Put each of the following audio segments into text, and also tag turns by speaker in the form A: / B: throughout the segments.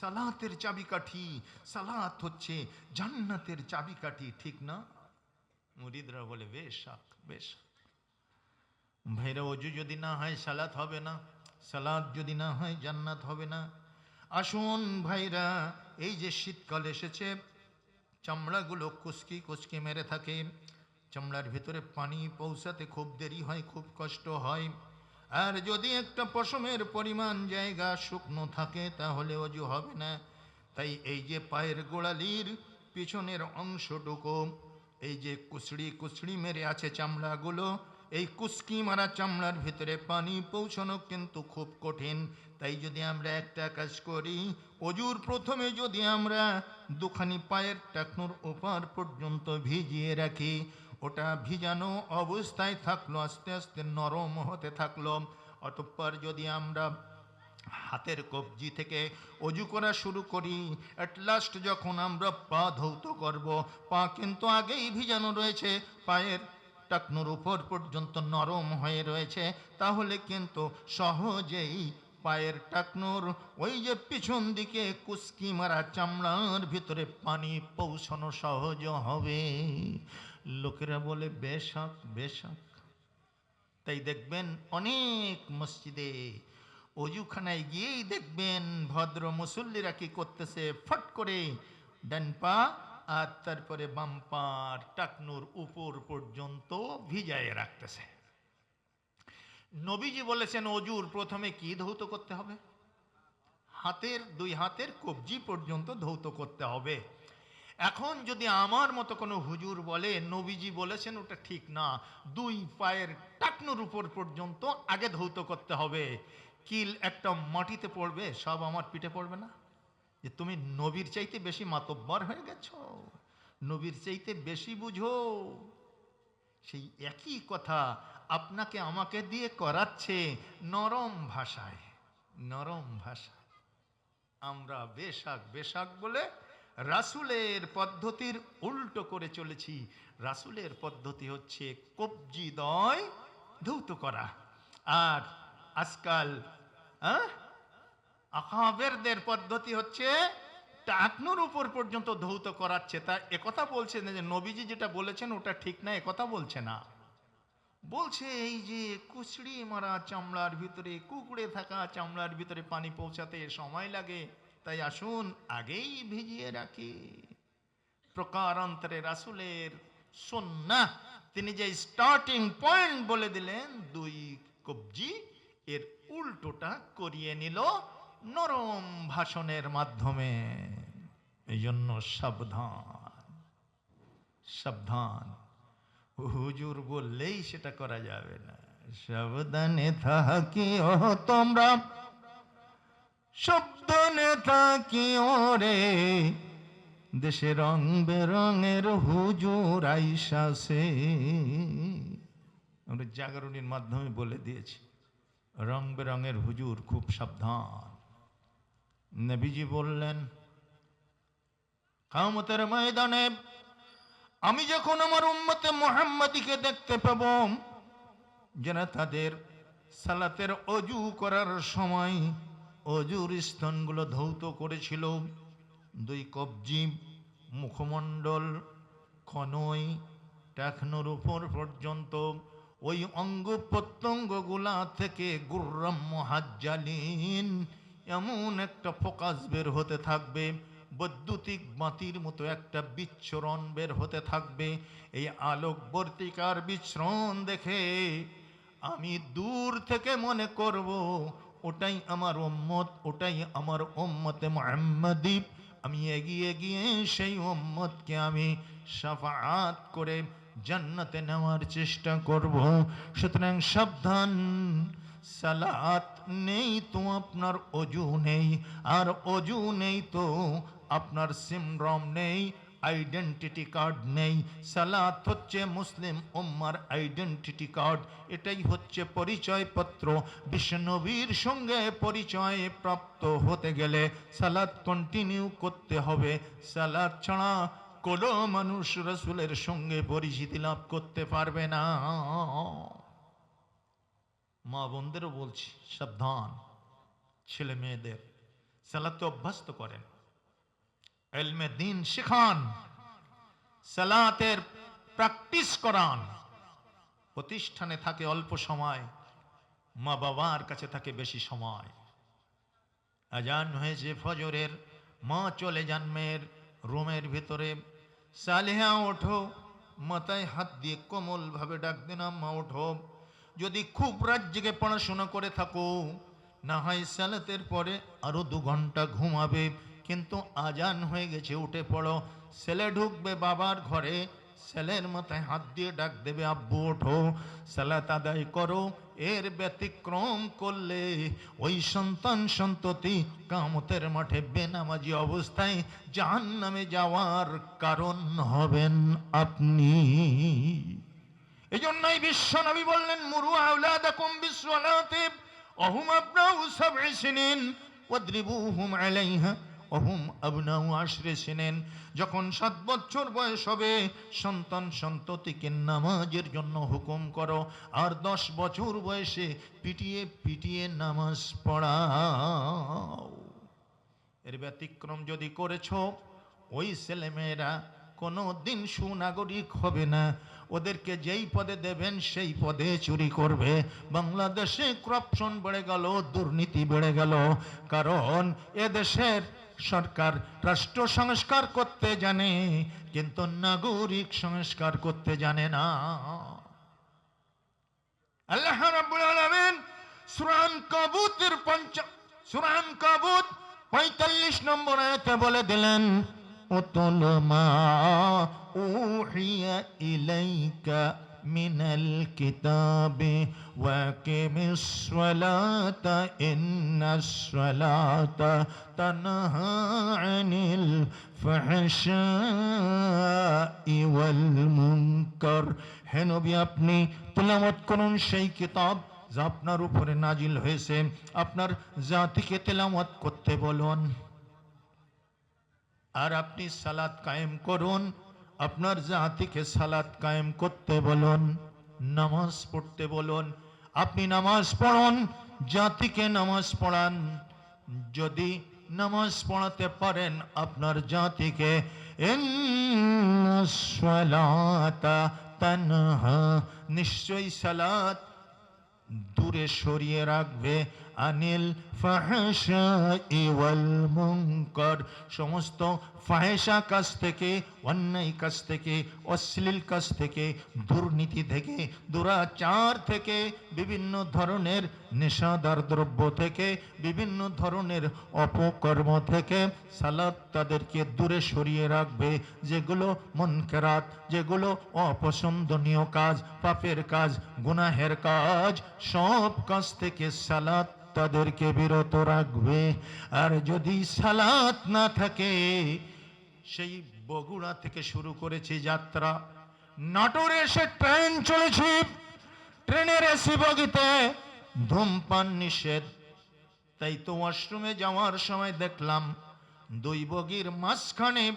A: সালাতের চাবিকাঠি, সালাত হচ্ছে জান্নাতের চাবিকাঠি, ঠিক না? মুরিদরা বলে, বেশ বেশ ভাইরা অজু যদি না হয় সালাত হবে না, সালাত যদি না হয় জান্নাত হবে না। আসুন ভাইরা, এই যে শীতকাল এসেছে, চামড়াগুলো কুচকি কুচকি মেরে থাকে। চামড়ার ভিতরে পানি পৌঁছাতে খুব দেরি হয়, খুব কষ্ট হয়। আর যদি একটা পশমের পরিমাণ জায়গা শুকনো থাকে, তাহলে অজু হবে না। তাই এই যে পায়ের গোড়ালির পিছনের অংশটুকু, এই যে কুচড়ি কুচড়ি মেরে আছে চামড়াগুলো, এই কুচকি মারা চামড়ার ভিতরে পানি পৌঁছানো কিন্তু খুব কঠিন। তাই যদি আমরা একটা কাজ করি, অজুর প্রথমে যদি আমরা দুখানি পায়ের টাকনুর ওপার পর্যন্ত ভিজিয়ে রাখি ওটা ভিজানো অবস্থায় থাকল, আস্তে আস্তে নরম হতে থাকল। অতঃপর যদি আমরা হাতের কবজি থেকে অজু করা শুরু করি অ্যাট লাস্ট যখন আমরা পা ধৌত করব, পা কিন্তু আগেই ভিজানো রয়েছে, পায়ের টাকনোর উপর পর্যন্ত নরম হয়ে রয়েছে, তাহলে কিন্তু সহজেই পায়ের টাকনোর ওই যে পিছন দিকে কুস্কি মারা চামড়ার ভিতরে পানি পৌঁছানো সহজ হবে। লোকেরা বলে, বেশাক বেশাক। তাই দেখবেন অনেক মসজিদে অজুখানায় গিয়েই দেখবেন ভদ্র মুসল্লিরা কি করতেছে, ফট করে ডান পা আর তারপরে বাম পার টাকনুর উপর পর্যন্ত ভিজায় রাখতেছে। নবীজি বলেছেন, অজুর প্রথমে কি ধৌত করতে হবে? হাতের, দুই হাতের কবজি পর্যন্ত ধৌত করতে হবে। এখন যদি আমার মতো কোনো হুজুর বলে, নবীজি বলেছেন ওটা ঠিক না, দুই পায়ের টাকনুর উপর পর্যন্ত আগে ধৌত করতে হবে। কিল একটা মাটিতে পড়বে, সব আমার পিঠে পড়বে না? যে তুমি নবীর চাইতে বেশি মাতব্বর হয়ে গেছ, নবীর চাইতে বেশি বুঝো। সেই একই কথা আপনাকে আমাকে দিয়ে করাচ্ছে নরম ভাষায়, নরম ভাষা আমরা বেশাক বেশাক বলে রাসুলের পদ্ধতির উল্টো করে চলেছি। রাসুলের পদ্ধতি হচ্ছে কবজি দয় ধৌত করা। আর আজকাল আকাবেরদের পদ্ধতি হচ্ছে টাকনুর উপর পর্যন্ত ধৌত করাচ্ছে। তা একথা বলছে না যে নবীজি যেটা বলেছেন ওটা ঠিক না একথা বলছে না। বলছে এই যে কুচড়ি মারা চামড়ার ভিতরে, কুকুড়ে থাকা চামড়ার ভিতরে পানি পৌঁছাতে সময় লাগে। তাই আসুন আগেই ভিজিয়ে রাখি। প্রকারান্তরে রাসুলের সন্না তিনি যে স্টার্টিং পয়েন্ট বলে দিলেন, দুই কবজি এর উল্টোটা করিয়ে নিল নরম ভাষণের মাধ্যমে। এই জন্য সাবধান সাবধান। হুজুর বললেই সেটা করা যাবে না। সাবধানে থাকি ও তোমরা সাবধানে থাকি ওরে? দেশে রং বেরঙের হুজুর আইসাসে আমরা জাগরণীর মাধ্যমে বলে দিয়েছি, রং বেরঙের হুজুর খুব সাবধান। নবীজি বললেন, কামতের ময়দানে আমি যখন আমার উম্মতে মোহাম্মদীকে দেখতে পাব, যেন তাদের সালাতের অজু করার সময় অজুর স্থানগুলো ধৌত করেছিল। দুই কবজি, মুখমণ্ডল, খনই, টাকনোর উপর পর্যন্ত। ওই অঙ্গ প্রত্যঙ্গগুলা থেকে গুর্রাম মহাজ্জালিন এমন একটা ফোকাস বের হতে থাকবে, বৈদ্যুতিক বাতির মতো একটা বিচ্ছরণ বের হতে থাকবে। এই আলোকবর্তিকার বিচ্ছরণ দেখে আমি দূর থেকে মনে করব ওটাই আমার ওম্মত ওটাই আমার ওম্মতে মোহাম্মদী। আমি এগিয়ে গিয়ে সেই ওম্মতকে আমি সাফাত করে জান্নাতে নেওয়ার চেষ্টা করব। সুতরাং সাবধান, সালাত নেই তো আপনার, অজু নেই। আর অজু নেই তো আপনার সিমরম নেই। আইডেন্টিটি কার্ড নেই। সালাত হচ্ছে মুসলিম উম্মার আইডেন্টিটি কার্ড এটাই হচ্ছে পরিচয়পত্র। বিশ্বনবীর সঙ্গে পরিচয় প্রাপ্ত হতে গেলে সালাত কন্টিনিউ করতে হবে। সালাত ছাড়া কোনো মানুষ রসুলের সঙ্গে পরিচিতি লাভ করতে পারবে না। মা বোনদেরও বলছি, সাবধান। ছেলে মেয়েদের সালাতে অভ্যস্ত করেন। এলমে দিন শেখান, সালাতের প্র্যাকটিস করান। প্রতিষ্ঠানে থাকে অল্প সময়, মা বাবার কাছে থাকে বেশি সময়। আজান হয়েছে ফজরের, মা চলে যান মেয়ের রুমের ভিতরে। সালেহা, ওঠো, মাথায় হাত দিয়ে কোমল ভাবে ডাক দিন মা ওঠো। যদি খুব রাত জেগে পড়াশোনা করে থাকো, না হয় সালাতের পরে আরও দু ঘণ্টা ঘুমাবে। কিন্তু আজান হয়ে গেছে, উঠে পড়ো। ছেলে ঢুকবে বাবার ঘরে, ছেলের মাথায় হাত দিয়ে ডাক দেবে, আব্বু ওঠো, সালাত আদায় করো। এর ব্যতিক্রম করলে ওই সন্তান সন্ততি কামতের মাঠে বেনামাজি অবস্থায় জাহান নামে যাওয়ার কারণ হবেন আপনি। এই জন্যই বিশ্ব নবী বললেন, মুরু আউলাদাকুম বিসসালাতি অহুম আবনাউ সাব'i সিনিন, ওয়াদরিবুহুম আলাইহা অহুম আবনাউ আশরি সিনিন যখন সাত বছর বয়স হবে, সন্তান সন্ততিকে নামাজের জন্য হুকুম করো। আর দশ বছর বয়সে পিটিয়ে পিটিয়ে নামাজ পড়াও। এর ব্যতিক্রম যদি করেছ, ওই ছেলেমেয়েরা কোনো দিন সুনাগরিক হবে না। ওদেরকে যেই পদে দেবেন, সেই পদে চুরি করবে। বাংলাদেশে করাপশন বেড়ে গেল, দুর্নীতি বেড়ে গেল। কারণ এদেশের সরকার রাষ্ট্র সংস্কার করতে জানে, কিন্তু নাগরিক সংস্কার করতে জানে না। আল্লাহ রাব্বুল আলামিন সূরা কাবুতের পঞ্চ সূরা কাবুত 45 নম্বর আয়াতে বলে দিলেন, উতুল মা উহিয়া ইলাইকা কিতাবি ওয়াকিমিস সালাতা ইন্নাস সালাতা তানহা আনিল ফাহশাই ওয়াল মুনকার হে নবী, আপনি তেলাওয়াত করুন সেই কিতাব যা আপনার উপরে নাজিল হয়েছে। আপনার জাতিকে তেলাওয়াত করতে বলুন। আর আপনি সালাত কায়েম করুন। আপনার জাতিকে সালাত কায়েম করতে বলুন, নামাজ পড়তে বলুন, আপনি নামাজ পড়ুন, জাতিকে নামাজ পড়ান। যদি নামাজ পড়াতে পারেন আপনার জাতিকে নিশ্চয়ই সালাত দূরে সরিয়ে রাখবে। আনিল মুনকার। সমস্ত ফাহেসা কাজ থেকে, অন্যায় কাজ থেকে, অশ্লীল কাজ থেকে, দুর্নীতি থেকে, দুরাচার থেকে, বিভিন্ন ধরনের নেশাদার দ্রব্য থেকে, বিভিন্ন ধরনের অপকর্ম থেকে সালাদ তাদেরকে দূরে সরিয়ে রাখবে। যেগুলো মনকেরাত, যেগুলো অপছন্দনীয় কাজ, পাপের কাজ, গুনাহের কাজ, সব কাজ থেকে সালাত তাদেরকে বিরত রাখবে। আর যদি সালাত না থাকে, সেই বগুড়া থেকে শুরু করেছি যাত্রা। নাটোরে এসে ট্রেন চলেছি। ট্রেনের এসি বগিতে ধূমপান নিষেধ। তাই তো ওয়াশরুমে যাওয়ার সময় দেখলাম, দুই বগির মাঝখানে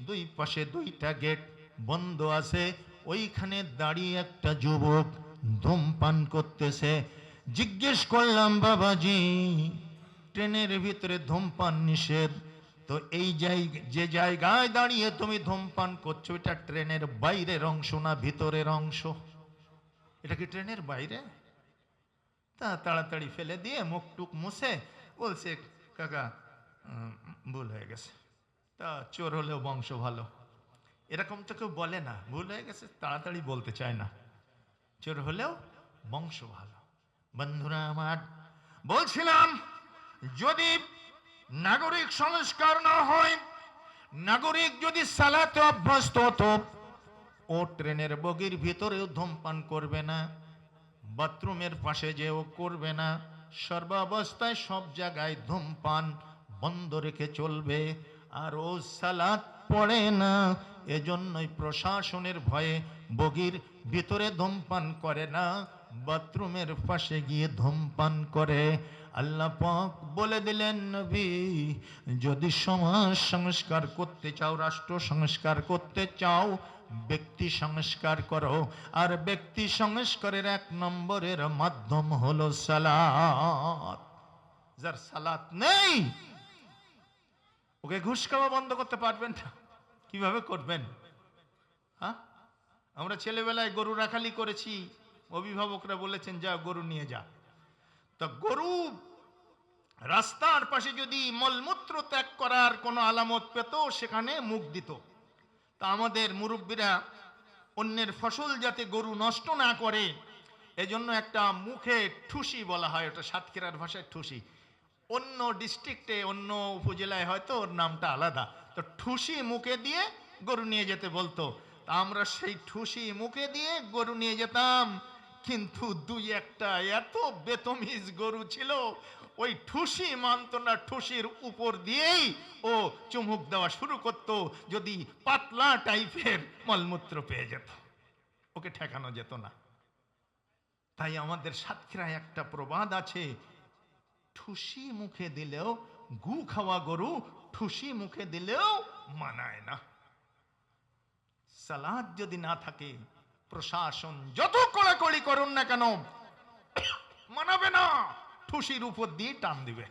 A: দুই পাশে দুইটা গেট বন্ধ আছে। ওইখানে দাঁড়িয়ে একটা যুবক ধূমপান করতেছে। জিজ্ঞেস করলাম, বাবাজি, ট্রেনের ভিতরে ধূমপান নিষেধ? তো এই যে জায়গায় দাঁড়িয়ে তুমি ধূমপান করছ, এটা ট্রেনের বাইরের অংশ না ভিতরের অংশ? এটা কি ট্রেনের বাইরে? তা তাড়াতাড়ি ফেলে দিয়ে মুখ টুক মুছে, বলছে, কাকা ভুল হয়ে গেছে। তা চোর হলেও বংশ ভালো। এরকম তো কেউ বলে না, ভুল হয়ে গেছে, তাড়াতাড়ি বলতে চায় না। চোর হলেও বংশ ভালো। বন্ধুরা আমার, বলছিলাম, যদি নাগরিক সংস্কার না হয়, নাগরিক যদি সালাতে অভ্যস্ত হতো, ও ট্রেনের বগির ভিতরেও ধূমপান করবে না, বাথরুমের পাশে যেও করবে না, সর্বাবস্থায় সব জায়গায় ধূমপান বন্ধ রেখে চলবে, আর ও সালাত পড়ে না, এজন্যই প্রশাসনের ভয়ে বগির ভিতরে ধূমপান করে না বাথরুমের পাশে গিয়ে ধূমপান করে। আল্লাহ পাক বলে দিলেন, নবী, যদি সমাজ সংস্কার করতে চাও, রাষ্ট্র সংস্কার করতে চাও, ব্যক্তি সংস্কার করো। আর ব্যক্তি সংস্কারের এক নম্বরের মাধ্যম হলো সালাত। যার সালাত নেই, ওকে ঘুষ খাওয়া বন্ধ করতে পারবেন না। কীভাবে করবেন? হ্যাঁ? আমরা ছেলেবেলায় গরু রাখালি করেছি। অভিভাবকরা বলেছেন, যা গরু নিয়ে যা। তা গরু রাস্তার পাশে যদি মলমূত্র ত্যাগ করার কোনো আলামত পেত, সেখানে মুখ দিত। তা আমাদের মুরব্বীরা অন্যের ফসল যাতে গরু নষ্ট না করে, এজন্য একটা মুখে ঠুসি বলা হয়, ওটা সাতক্ষীরার ভাষায় ঠুসি। অন্য ডিস্ট্রিক্টে, অন্য উপজেলায় হয়তো ওর নামটা আলাদা। তো ঠুসি মুখে দিয়ে গরু নিয়ে যেতে বলতো। আমরা সেই ঠুসি মুখে দিয়ে গরু নিয়ে যেতাম। কিন্তু দুই একটা এত বেতমিজ গরু ছিল, ওই ঠুসি মানত না ঠুসির উপর দিয়েই ও চুমুক দেওয়া শুরু করতো, যদি পাতলা টাইপের মলমূত্র পেয়ে যেত। ওকে ঠেকানো যেত না। তাই আমাদের সাতক্ষীরায় একটা প্রবাদ আছে, ঠুসি মুখে দিলেও গু খাওয়া গরু ঠুসি মুখে দিলেও মানায় না। সালাদ যদি না থাকে প্রশাসন যত কড়াকড়ি করুন না কেন, মানাবে না। ঠুসির উপর দিয়ে টান দিবে।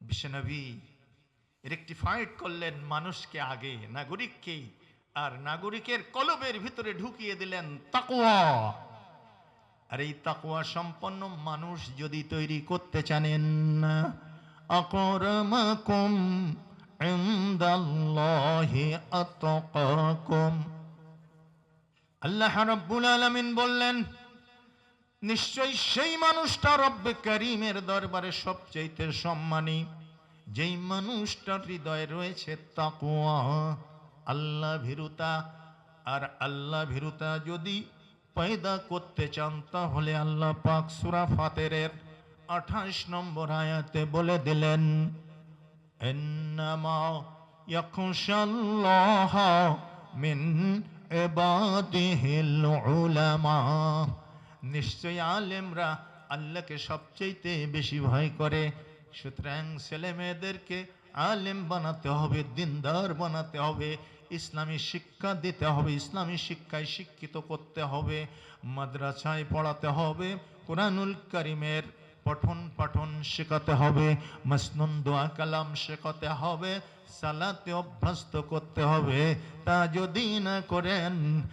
A: বিশ্বনবী রেকটিফাইড করলেন মানুষকে আগে, নাগরিককে, আর নাগরিকের কলবের ভিতরে ঢুকিয়ে দিলেন তাকওয়া। আর এই তাকওয়া সম্পন্ন মানুষ যদি তৈরি করতে জানেন, আকরামাকুম ইনদাল্লাহি আতকাকুম। আল্লাহ রাব্বুল আলামিন বললেন, নিশ্চয়ই সেই মানুষটা রব্বে করিমের দরবারে সবচাইতে সম্মানী। যেই মানুষটার হৃদয়ে রয়েছে তাকওয়া, আল্লাহ ভীরুতা। আর আল্লাহ ভীরুতা যদি পয়দা করতে চান, তাহলে আল্লাহ পাক সুরা ফাতিরের 28 নম্বর আয়াতে বলে দিলেন, ইন্নামা ইয়াখশাল্লাহ মিন ইবাদিহিল উলামা। নিশ্চয় আলেমরা আল্লাহকে সবচেয়ে বেশি ভয় করে। সুতরাং ছেলে মেয়েদেরকে আলেম বানাতে হবে, দিনদার বানাতে হবে, ইসলামী শিক্ষা দিতে হবে, ইসলামী শিক্ষায় শিক্ষিত করতে হবে, মাদ্রাসায় পড়াতে হবে, কোরআনুল করিমের পঠন পাঠন শেখাতে হবে, মসনুন দোয়া কালাম শেখাতে হবে, সালাতে অভ্যস্ত করতে হবে। তা যদি না করেন